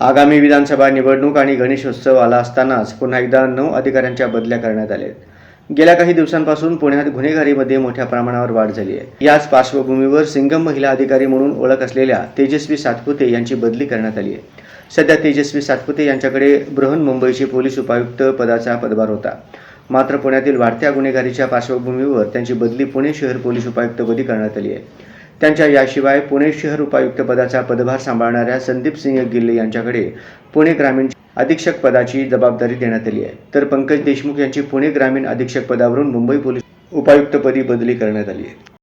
आगामी विधानसभा निवडणूक आणि गणेशोत्सव आला असतानाच पुन्हा एकदा नऊ अधिकाऱ्यांच्या बदल्या करण्यात आल्या आहेत. गेल्या काही दिवसांपासून पुण्यात गुन्हेगारीमध्ये मोठ्या प्रमाणावर वाढ झाली आहे. याच पार्श्वभूमीवर सिंगम महिला अधिकारी म्हणून ओळख असलेल्या तेजस्वी सातपुते यांची बदली करण्यात आली आहे. सध्या तेजस्वी सातपुते यांच्याकडे बृहन मुंबईचे पोलीस उपायुक्त पदाचा पदभार होता. मात्र पुण्यातील वाढत्या गुन्हेगारीच्या पार्श्वभूमीवर त्यांची बदली पुणे शहर पोलीस उपायुक्तपदी करण्यात आली आहे. त्यांच्या याशिवाय पुणे शहर उपायुक्त पदाचा पदभार सांभाळणाऱ्या संदीप सिंह गिल्ले यांच्याकडे पुणे ग्रामीण अधीक्षक पदाची जबाबदारी देण्यात आली आहे. तर पंकज देशमुख यांची पुणे ग्रामीण अधीक्षक पदावरून मुंबई पोलीस उपायुक्तपदी बदली करण्यात आली आहे.